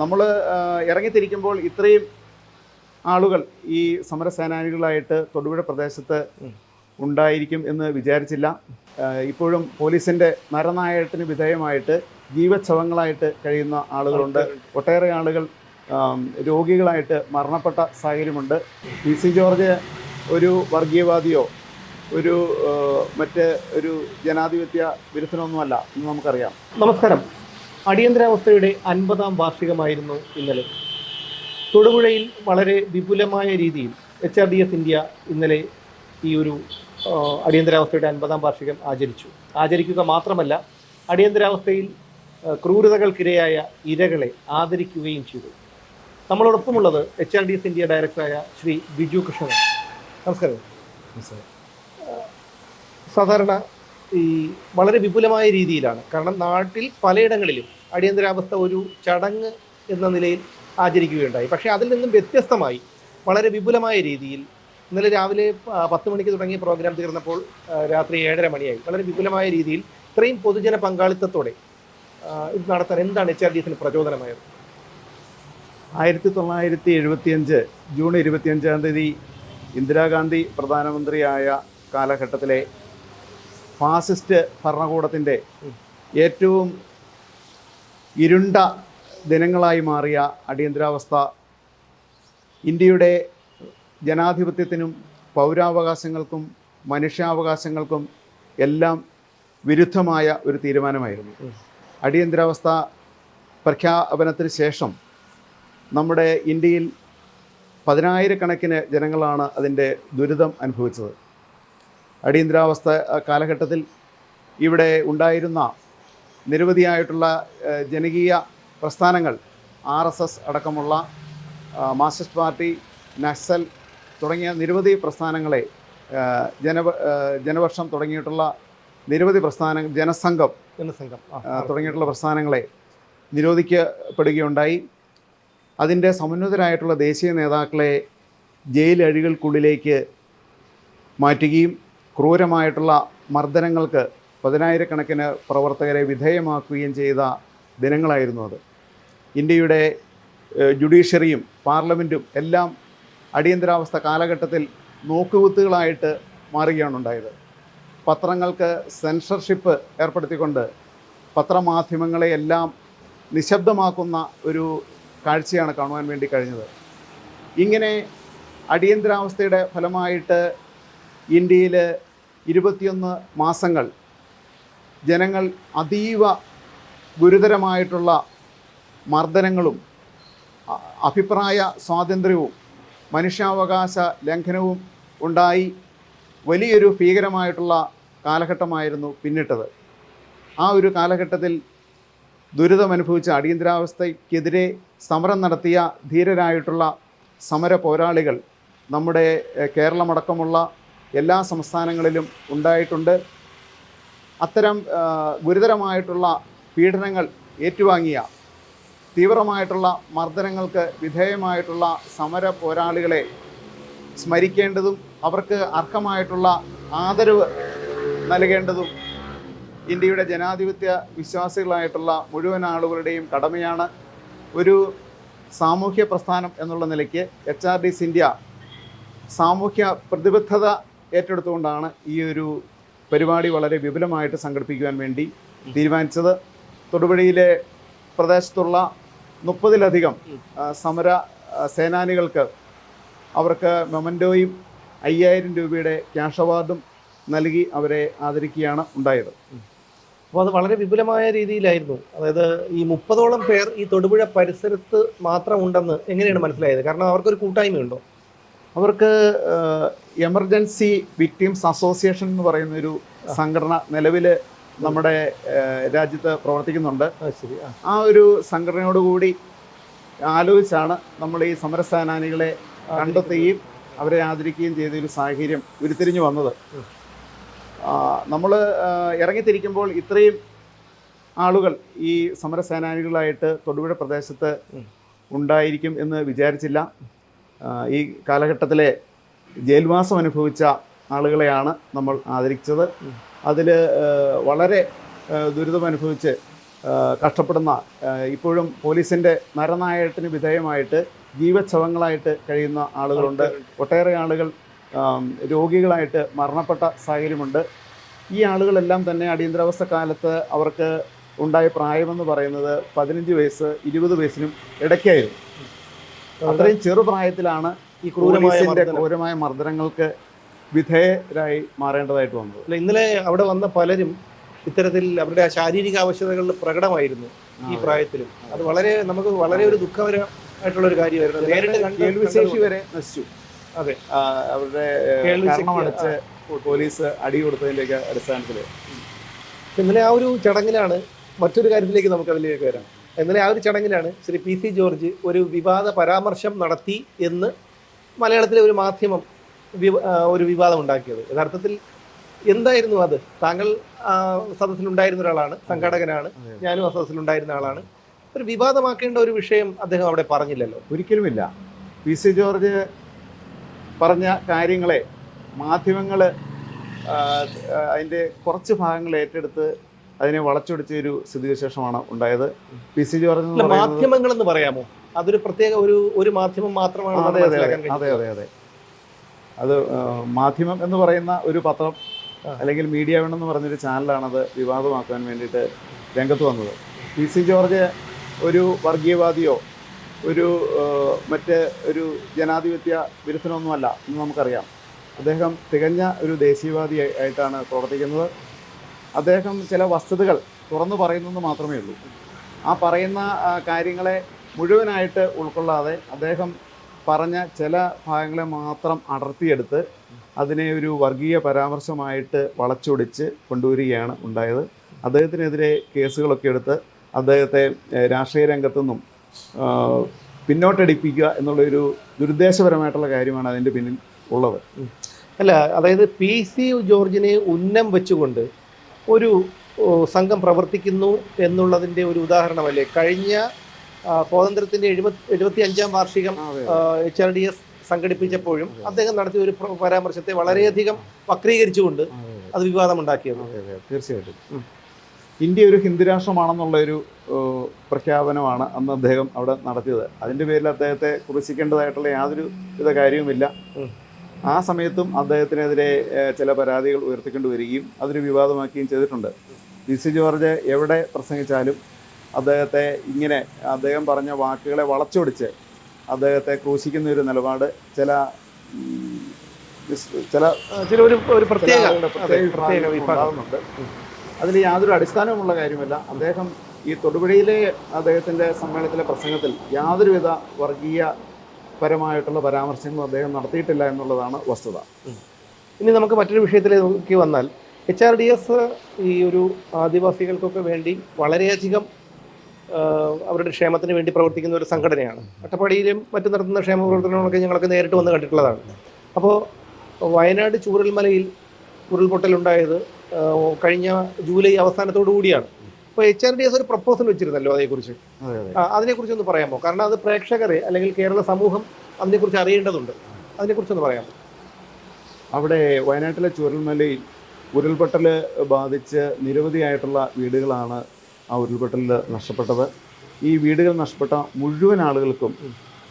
നമ്മൾ ഇറങ്ങിത്തിരിക്കുമ്പോൾ ഇത്രയും ആളുകൾ ഈ സമരസേനാനികളായിട്ട് തൊടുപുഴ പ്രദേശത്ത് ഉണ്ടായിരിക്കും എന്ന് വിചാരിച്ചില്ല. ഇപ്പോഴും പോലീസിന്റെ നരനായട്ടിന് വിധേയമായിട്ട് ജീവച്ഛവങ്ങളായിട്ട് കഴിയുന്ന ആളുകളുണ്ട്. ഒട്ടേറെ ആളുകൾ രോഗികളായിട്ട് മരണപ്പെട്ട സാഹചര്യമുണ്ട്. പി സി ജോർജ് ഒരു വർഗീയവാദിയോ ഒരു മറ്റ് ഒരു ജനാധിപത്യ വിരുദ്ധനൊന്നുമല്ല എന്ന് നമുക്കറിയാം. നമസ്കാരം. അടിയന്തരാവസ്ഥയുടെ അൻപതാം വാർഷികമായിരുന്നു ഇന്നലെ. തൊടുപുഴയിൽ വളരെ വിപുലമായ രീതിയിൽ H R D S India ഇന്നലെ ഈ ഒരു അടിയന്തരാവസ്ഥയുടെ അൻപതാം വാർഷികം ആചരിച്ചു. ആചരിക്കുക മാത്രമല്ല അടിയന്തരാവസ്ഥയിൽ ക്രൂരതകൾക്കിരയായ ഇരകളെ ആദരിക്കുകയും ചെയ്തു. നമ്മളോടൊപ്പമുള്ളത് H R D S India ഡയറക്ടറായ ശ്രീ ബിജു കൃഷ്ണൻ നമസ്കാരം. സാധാരണ ഈ വളരെ വിപുലമായ രീതിയിലാണ്. കാരണം നാട്ടിൽ പലയിടങ്ങളിലും അടിയന്തരാവസ്ഥ ഒരു ചടങ്ങ് എന്ന നിലയിൽ ആചരിക്കുകയുണ്ടായി. പക്ഷേ അതിൽ നിന്നും വ്യത്യസ്തമായി വളരെ വിപുലമായ രീതിയിൽ ഇന്നലെ രാവിലെ പത്ത് മണിക്ക് തുടങ്ങിയ പ്രോഗ്രാം തീർന്നപ്പോൾ രാത്രി ഏഴര മണിയായി. വളരെ വിപുലമായ രീതിയിൽ ഇത്രയും പൊതുജന പങ്കാളിത്തത്തോടെ ഇത് നടത്താൻ എന്താണ് എച്ച് ആർ ഡി എഫിന് പ്രചോദനമായത്? ആയിരത്തി തൊള്ളായിരത്തി എഴുപത്തിയഞ്ച് ജൂൺ ഇരുപത്തിയഞ്ചാം തീയതി ഇന്ദിരാഗാന്ധി പ്രധാനമന്ത്രിയായ കാലഘട്ടത്തിലെ ഫാസിസ്റ്റ് ഭരണകൂടത്തിന്റെ ഏറ്റവും ഇരുണ്ട ദിനങ്ങളായി മാറിയ അടിയന്തരാവസ്ഥ ഇന്ത്യയുടെ ജനാധിപത്യത്തിനും പൗരാവകാശങ്ങൾക്കും മനുഷ്യാവകാശങ്ങൾക്കും എല്ലാം വിരുദ്ധമായ ഒരു തീരുമാനമായിരുന്നു. അടിയന്തരാവസ്ഥ പ്രഖ്യാപനത്തിന് ശേഷം നമ്മുടെ ഇന്ത്യയിൽ പതിനായിരക്കണക്കിന് ജനങ്ങളാണ് അതിന്റെ ദുരിതം അനുഭവിച്ചത്. അടിയന്തരാവസ്ഥ കാലഘട്ടത്തിൽ ഇവിടെ ഉണ്ടായിരുന്ന നിരവധിയായിട്ടുള്ള ജനകീയ പ്രസ്ഥാനങ്ങൾ ആർ എസ് എസ് അടക്കമുള്ള മാർസിസ്റ്റ് മാർക്സിസ്റ്റ് പാർട്ടി നക്സൽ തുടങ്ങിയ നിരവധി പ്രസ്ഥാനങ്ങളെ ജന ജനപക്ഷം തുടങ്ങിയിട്ടുള്ള നിരവധി പ്രസ്ഥാന ജനസംഘം ജനസംഘം. തുടങ്ങിയിട്ടുള്ള പ്രസ്ഥാനങ്ങളെ നിരോധിക്കപ്പെടുകയുണ്ടായി. അതിന്റെ സമന്വിതരായിട്ടുള്ള ദേശീയ നേതാക്കളെ ജയിലഴികൾക്കുള്ളിലേക്ക് മാറ്റുകയും ക്രൂരമായിട്ടുള്ള മർദ്ദനങ്ങൾക്ക് പതിനായിരക്കണക്കിന് പ്രവർത്തകരെ വിധേയമാക്കുകയും ചെയ്ത ദിനങ്ങളായിരുന്നു അത്. ഇന്ത്യയുടെ ജുഡീഷ്യറിയും പാർലമെന്റും എല്ലാം അടിയന്തരാവസ്ഥ കാലഘട്ടത്തിൽ നോക്കുകുത്തുകളായിട്ട് മാറുകയാണ് ഉണ്ടായത്. പത്രങ്ങൾക്ക് സെൻസർഷിപ്പ് ഏർപ്പെടുത്തിക്കൊണ്ട് പത്രമാധ്യമങ്ങളെ എല്ലാം നിശബ്ദമാക്കുന്ന ഒരു കാഴ്ചയാണ് കാണുവാൻ വേണ്ടി കഴിഞ്ഞത്. ഇങ്ങനെ അടിയന്തരാവസ്ഥയുടെ ഫലമായിട്ട് ഇന്ത്യയിൽ ഇരുപത്തിയൊന്ന് മാസങ്ങൾ ജനങ്ങൾ അതീവ ഗുരുതരമായിട്ടുള്ള മർദ്ദനങ്ങളും അഭിപ്രായ സ്വാതന്ത്ര്യവും മനുഷ്യാവകാശ ലംഘനവും ഉണ്ടായി വലിയൊരു ഭീകരമായിട്ടുള്ള കാലഘട്ടമായിരുന്നു പിന്നിട്ടത്. ആ ഒരു കാലഘട്ടത്തിൽ ദുരിതമനുഭവിച്ച അടിയന്തരാവസ്ഥയ്ക്കെതിരെ സമരം നടത്തിയ ധീരരായിട്ടുള്ള സമര പോരാളികൾ നമ്മുടെ കേരളമടക്കമുള്ള എല്ലാ സംസ്ഥാനങ്ങളിലും ഉണ്ടായിട്ടുണ്ട്. അത്തരം ഗുരുതരമായിട്ടുള്ള പീഡനങ്ങൾ ഏറ്റുവാങ്ങിയ തീവ്രമായിട്ടുള്ള മർദ്ദനങ്ങൾക്ക് വിധേയമായിട്ടുള്ള സമര പോരാളികളെ സ്മരിക്കേണ്ടതും അവർക്ക് അർഹമായിട്ടുള്ള ആദരവ് നൽകേണ്ടതും ഇന്ത്യയുടെ ജനാധിപത്യ വിശ്വാസികളായിട്ടുള്ള മുഴുവൻ ആളുകളുടെയും കടമയാണ്. ഒരു സാമൂഹ്യ പ്രസ്ഥാനം എന്നുള്ള നിലയ്ക്ക് എച്ച് ആർ ഡി ഇന്ത്യ സാമൂഹ്യ പ്രതിബദ്ധത ഏറ്റെടുത്തുകൊണ്ടാണ് ഈ ഒരു പരിപാടി വളരെ വിപുലമായിട്ട് സംഘടിപ്പിക്കുവാൻ വേണ്ടി തീരുമാനിച്ചത്. തൊടുപുഴയിലെ പ്രദേശത്തുള്ള മുപ്പതിലധികം സമര സേനാനികൾക്ക് അവർക്ക് മെമന്റോയും അയ്യായിരം രൂപയുടെ ക്യാഷ് അവാർഡും നൽകി അവരെ ആദരിക്കുകയാണ് ഉണ്ടായത്. അപ്പോൾ അത് വളരെ വിപുലമായ രീതിയിലായിരുന്നു. അതായത് ഈ മുപ്പതോളം പേർ ഈ തൊടുപുഴ പരിസരത്ത് മാത്രം ഉണ്ടെന്ന് എങ്ങനെയാണ് മനസ്സിലായത്? കാരണം അവർക്കൊരു കൂട്ടായ്മയുണ്ടോ? അവർക്ക് എമർജൻസി വിക്ടിംസ് അസോസിയേഷൻ എന്ന് പറയുന്ന ഒരു സംഘടന നിലവിൽ നമ്മുടെ രാജ്യത്ത് പ്രവർത്തിക്കുന്നുണ്ട്. ആ ഒരു സംഘടനയോട് കൂടി ഒരു സംഘടനയോടുകൂടി ആലോചിച്ചാണ് നമ്മൾ ഈ സമരസേനാനികളെ കണ്ടെത്തുകയും അവരെ ആദരിക്കുകയും ചെയ്ത ഒരു സാഹചര്യം ഉരുത്തിരിഞ്ഞു വന്നത്. നമ്മൾ ഇറങ്ങിത്തിരിക്കുമ്പോൾ ഇത്രയും ആളുകൾ ഈ സമരസേനാനികളായിട്ട് തൊടുപുഴ പ്രദേശത്ത് ഉണ്ടായിരിക്കും എന്ന് വിചാരിച്ചില്ല. ഈ കാലഘട്ടത്തിലെ ജയിൽവാസം അനുഭവിച്ച ആളുകളെയാണ് നമ്മൾ ആദരിച്ചത്. അതിൽ വളരെ ദുരിതം അനുഭവിച്ച് കഷ്ടപ്പെടുന്ന ഇപ്പോഴും പോലീസിന്റെ നരനായട്ടിന് വിധേയമായിട്ട് ജീവച്ഛവങ്ങളായിട്ട് കഴിയുന്ന ആളുകളുണ്ട്. ഒട്ടേറെ ആളുകൾ രോഗികളായിട്ട് മരണപ്പെട്ട സാഹചര്യമുണ്ട്. ഈ ആളുകളെല്ലാം തന്നെ അടിയന്തരാവസ്ഥ കാലത്ത് അവർക്ക് ഉണ്ടായ പ്രായമെന്ന് പറയുന്നത് പതിനഞ്ച് വയസ്സ് ഇരുപത് വയസ്സിനും ഇടയ്ക്കായിരുന്നു. അത്രയും ചെറുപ്രായത്തിലാണ് ഈ ക്രൂരമായ ക്രൂരമായ മർദ്ദനങ്ങൾക്ക് വിധേയരായി മാറേണ്ടതായിട്ട് വന്നത്. അല്ല, ഇന്നലെ അവിടെ വന്ന പലരും ഇത്തരത്തിൽ അവരുടെ ആ ശാരീരിക ആവശ്യതകളിൽ പ്രകടമായിരുന്നു ഈ പ്രായത്തിലും. അത്. വളരെ നമുക്ക് വളരെ ഒരു ദുഃഖകരമായിട്ടുള്ള ഒരു കാര്യമായിരുന്നു നേരിട്ട് കേൾവിശേഷി വരെ നശിച്ചു. അതെ. അവരുടെ കരണമടച്ച് പോലീസ് അടി കൊടുത്തതിന്റെയൊക്കെ അടിസ്ഥാനത്തിൽ ഇന്നലെ ആ ഒരു ചടങ്ങിലാണ് മറ്റൊരു കാര്യത്തിലേക്ക് നമുക്ക് അതിലേക്ക് വരാം. ഇന്നലെ ആ ഒരു ചടങ്ങിലാണ് ശ്രീ പി സി ജോർജ് ഒരു വിവാദ പരാമർശം നടത്തി എന്ന് മലയാളത്തിലെ ഒരു മാധ്യമം ഒരു വിവാദം ഉണ്ടാക്കിയത്. യഥാർത്ഥത്തിൽ എന്തായിരുന്നു അത്? താങ്കൾ സദസ്സിലുണ്ടായിരുന്ന ഒരാളാണ് സംഘാടകനാണ്. ഞാനും ആ സദസ്സിലുണ്ടായിരുന്ന ആളാണ്. ഒരു വിവാദമാക്കേണ്ട ഒരു വിഷയം അദ്ദേഹം അവിടെ പറഞ്ഞില്ലല്ലോ. ഒരിക്കലുമില്ല. പി സി ജോർജ് പറഞ്ഞ കാര്യങ്ങളെ മാധ്യമങ്ങൾ അതിന്റെ കുറച്ച് ഭാഗങ്ങൾ ഏറ്റെടുത്ത് അതിനെ വളച്ചൊടിച്ച ഒരു സ്ഥിതിവിശേഷമാണ് ഉണ്ടായത്. പി സി ജോർജ് മാധ്യമങ്ങൾ എന്ന് പറയാമോ? അതൊരു പ്രത്യേക ഒരു ഒരു മാധ്യമം മാത്രമാണ് അതെ അതെ അതെ. അതെ അതെ അതെ. മാധ്യമം എന്ന് പറയുന്ന ഒരു പത്രം അല്ലെങ്കിൽ മീഡിയ വേണമെന്ന് പറഞ്ഞൊരു ചാനലാണത് വിവാദമാക്കാൻ വേണ്ടിയിട്ട് രംഗത്ത് വന്നത്. പി സി ജോർജ് ഒരു വർഗീയവാദിയോ ഒരു മറ്റേ മറ്റ് ഒരു ജനാധിപത്യ വിരുദ്ധനൊന്നുമല്ല എന്ന് നമുക്കറിയാം. അദ്ദേഹം തികഞ്ഞ ഒരു ദേശീയവാദി ആയിട്ടാണ് പ്രവർത്തിക്കുന്നത്. അദ്ദേഹം ചില വസ്തുതകൾ തുറന്നു പറയുന്നെന്ന് മാത്രമേ ഉള്ളൂ. ആ പറയുന്ന കാര്യങ്ങളെ മുഴുവനായിട്ട് ഉൾക്കൊള്ളാതെ അദ്ദേഹം പറഞ്ഞ ചില ഭാഗങ്ങളെ മാത്രം അടർത്തിയെടുത്ത് അതിനെ ഒരു വർഗീയ പരാമർശമായിട്ട് വളച്ചൊടിച്ച് കൊണ്ടുവരികയാണ് ഉണ്ടായത്. അദ്ദേഹത്തിനെതിരെ കേസുകളൊക്കെ എടുത്ത് അദ്ദേഹത്തെ രാഷ്ട്രീയ രംഗത്തുനിന്നും നിന്നും പിന്നോട്ടടിപ്പിക്കുക എന്നുള്ളൊരു ദുരുദ്ദേശപരമായിട്ടുള്ള കാര്യമാണ് അതിന്റെ പിന്നിൽ ഉള്ളത്. അല്ല അതായത് പി സി ജോർജിനെ ഉന്നം വെച്ചുകൊണ്ട് ഒരു സംഘം പ്രവർത്തിക്കുന്നു എന്നുള്ളതിന്റെ ഒരു ഉദാഹരണമല്ലേ? കഴിഞ്ഞ സ്വാതന്ത്ര്യത്തിന്റെ എഴുപത്തി എഴുപത്തി അഞ്ചാം വാർഷികം എച്ച് ആർ ഡി എസ് സംഘടിപ്പിച്ചപ്പോഴും അദ്ദേഹം നടത്തിയ ഒരു പ്ര- പരാമർശത്തെ വളരെയധികം വക്രീകരിച്ചുകൊണ്ട് അത് വിവാദമുണ്ടാക്കിയത്. തീർച്ചയായിട്ടും. ഇന്ത്യ ഒരു ഹിന്ദുരാഷ്ട്രമാണെന്നുള്ള ഒരു പ്രഖ്യാപനമാണ് അന്ന് അദ്ദേഹം അവിടെ നടത്തിയത്. അതിന്റെ പേരിൽ അദ്ദേഹത്തെ കുറിച്ചിക്കേണ്ടതായിട്ടുള്ള യാതൊരു വിധ കാര്യവുമില്ല. ആ സമയത്തും അദ്ദേഹത്തിനെതിരെ ചില പരാതികൾ ഉയർത്തിക്കൊണ്ട് വരികയും അതൊരു വിവാദമാക്കുകയും ചെയ്തിട്ടുണ്ട്. പി സി ജോർജ് എവിടെ പ്രസംഗിച്ചാലും അദ്ദേഹത്തെ ഇങ്ങനെ അദ്ദേഹം പറഞ്ഞ വാക്കുകളെ വളച്ചൊടിച്ച് അദ്ദേഹത്തെ ക്രൂശിക്കുന്ന ഒരു നിലപാട് ചില ചില ചില ഒരു ഒരു പ്രത്യേക ഉണ്ടാകുന്നുണ്ട്. അതിൽ യാതൊരു അടിസ്ഥാനവുമുള്ള കാര്യമല്ല. അദ്ദേഹം ഈ തൊടുപുഴയിലെ അദ്ദേഹത്തിന്റെ സമ്മേളനത്തിലെ പ്രസംഗത്തിൽ യാതൊരുവിധ വർഗീയ പരമായിട്ടുള്ള പരാമർശങ്ങളും അദ്ദേഹം നടത്തിയിട്ടില്ല എന്നുള്ളതാണ് വസ്തുത. ഇനി നമുക്ക് മറ്റൊരു വിഷയത്തിലേക്ക് വന്നാൽ എച്ച് ആർ ഡി എസ് ഈ ഒരു ആദിവാസികൾക്കൊക്കെ വേണ്ടി വളരെയധികം അവരുടെ ക്ഷേമത്തിന് വേണ്ടി പ്രവർത്തിക്കുന്ന ഒരു സംഘടനയാണ്. അട്ടപ്പാടിയിലും മറ്റു നടത്തുന്ന ക്ഷേമ പ്രവർത്തനങ്ങളൊക്കെ ഞങ്ങളൊക്കെ നേരിട്ട് വന്ന് കണ്ടിട്ടുള്ളതാണ്. അപ്പോൾ വയനാട് ചൂരൽമലയിൽ ഉരുൾപൊട്ടലുണ്ടായത് കഴിഞ്ഞ ജൂലൈ അവസാനത്തോടു കൂടിയാണ്. അപ്പോൾ എച്ച് ആർ ഡി എസ് ഒരു പ്രപ്പോസൽ വെച്ചിരുന്നല്ലോ അതേക്കുറിച്ച്. അതിനെക്കുറിച്ച് ഒന്ന് പറയാമോ? കാരണം അത് പ്രേക്ഷകരെ അല്ലെങ്കിൽ കേരള സമൂഹം അതിനെക്കുറിച്ച് അറിയേണ്ടതുണ്ട്. അതിനെക്കുറിച്ചൊന്ന് പറയാമോ? അവിടെ വയനാട്ടിലെ ചുരൽമലയിൽ ഉരുൾപൊട്ടൽ ബാധിച്ച് നിരവധിയായിട്ടുള്ള വീടുകളാണ് ആ ഉരുൾപൊട്ടലിൽ നഷ്ടപ്പെട്ടത്. ഈ വീടുകൾ നഷ്ടപ്പെട്ട മുഴുവൻ ആളുകൾക്കും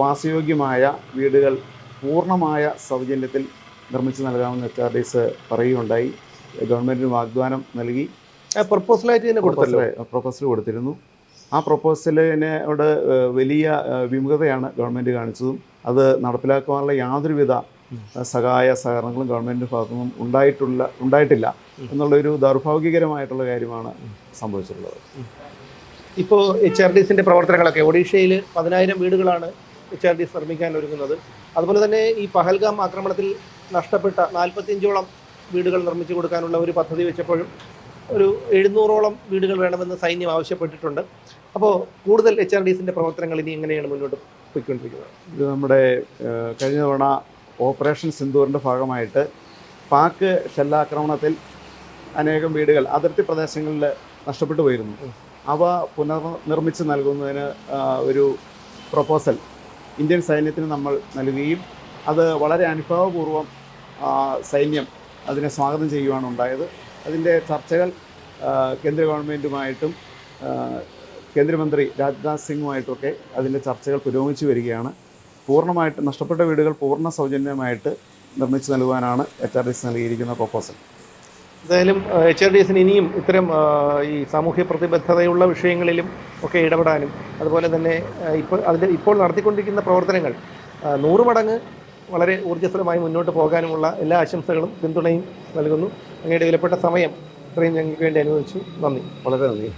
വാസയോഗ്യമായ വീടുകൾ പൂർണമായ സൗജന്യത്തിൽ നിർമ്മിച്ചു നൽകാമെന്ന് എച്ച് ആർ ഡി എസ് പറയുകയുണ്ടായി. ഗവൺമെന്റിന് വാഗ്ദാനം നൽകി. പ്രപ്പോസലായിട്ട് തന്നെ കൊടുത്തല്ലോ. പ്രൊപ്പോസൽ കൊടുത്തിരുന്നു. ആ പ്രൊപ്പോസലിനോട് അവിടെ വലിയ വിമുഖതയാണ് ഗവൺമെന്റ് കാണിച്ചതും. അത് നടപ്പിലാക്കുവാനുള്ള യാതൊരുവിധ സഹായ സഹകരണങ്ങളും ഗവൺമെന്റിന്റെ ഭാഗത്തുനിന്നും ഉണ്ടായിട്ടുള്ള ഉണ്ടായിട്ടില്ല എന്നുള്ളൊരു ദൗർഭാഗ്യകരമായിട്ടുള്ള കാര്യമാണ് സംഭവിച്ചിട്ടുള്ളത്. ഇപ്പോൾ എച്ച് ആർ ഡി സിന്റെ പ്രവർത്തനങ്ങളൊക്കെ ഒഡീഷയിൽ പതിനായിരം വീടുകളാണ് എച്ച് ആർ ഡി എസ് നിർമ്മിക്കാൻ ഒരുങ്ങുന്നത്. അതുപോലെ തന്നെ ഈ പഹൽഗാം ആക്രമണത്തിൽ നഷ്ടപ്പെട്ട നാൽപ്പത്തിയഞ്ചോളം വീടുകൾ നിർമ്മിച്ചു കൊടുക്കാനുള്ള ഒരു പദ്ധതി വെച്ചപ്പോഴും ഒരു എഴുന്നൂറോളം വീടുകൾ വേണമെന്ന് സൈന്യം ആവശ്യപ്പെട്ടിട്ടുണ്ട്. അപ്പോൾ കൂടുതൽ എച്ച് ആർ ഡി സിന്റെ പ്രവർത്തനങ്ങൾ ഇനി എങ്ങനെയാണ് മുന്നോട്ട് പോയിക്കൊണ്ടിരിക്കുന്നത്? ഇത് നമ്മുടെ കഴിഞ്ഞ തവണ ഓപ്പറേഷൻ സിന്ദൂറിന്റെ ഭാഗമായിട്ട് പാക്ക് ഷെല്ലാക്രമണത്തിൽ അനേകം വീടുകൾ അതിർത്തി പ്രദേശങ്ങളിൽ നഷ്ടപ്പെട്ടു പോയിരുന്നു. അവ പുനർനിർമ്മിച്ച് നൽകുന്നതിന് ഒരു പ്രൊപ്പോസൽ ഇന്ത്യൻ സൈന്യത്തിന് നമ്മൾ നൽകുകയും അത് വളരെ അനുഭവപൂർവം സൈന്യം അതിനെ സ്വാഗതം ചെയ്യുവാണ് ഉണ്ടായത് അതിന്റെ ചർച്ചകൾ കേന്ദ്ര ഗവൺമെന്റുമായിട്ടും കേന്ദ്രമന്ത്രി രാജ്നാഥ് സിംഗുമായിട്ടൊക്കെ അതിന്റെ ചർച്ചകൾ പുരോഗമിച്ചു വരികയാണ്. പൂർണമായിട്ട് നഷ്ടപ്പെട്ട വീടുകൾ പൂർണ സൗജന്യമായിട്ട് നിർമ്മിച്ചു നൽകുവാനാണ് എച്ച് ആർ ഡി സി നൽകിയിരിക്കുന്ന പ്രപ്പോസൽ. എന്തായാലും എച്ച് ആർ ഡി എസിന് ഇനിയും ഇത്തരം ഈ സാമൂഹ്യ പ്രതിബദ്ധതയുള്ള വിഷയങ്ങളിലും ഒക്കെ ഇടപെടാനും അതുപോലെ തന്നെ ഇപ്പോൾ അതിൽ ഇപ്പോൾ നടത്തിക്കൊണ്ടിരിക്കുന്ന പ്രവർത്തനങ്ങൾ നൂറ് മടങ്ങ് വളരെ ഊർജസ്വലമായി മുന്നോട്ട് പോകാനുമുള്ള എല്ലാ ആശംസകളും പിന്തുണയും നൽകുന്നു. അങ്ങയുടെ വിലപ്പെട്ട സമയം ഇത്രയും ഞങ്ങൾക്ക് വേണ്ടി അനുവദിച്ചു. നന്ദി. വളരെ നന്ദി.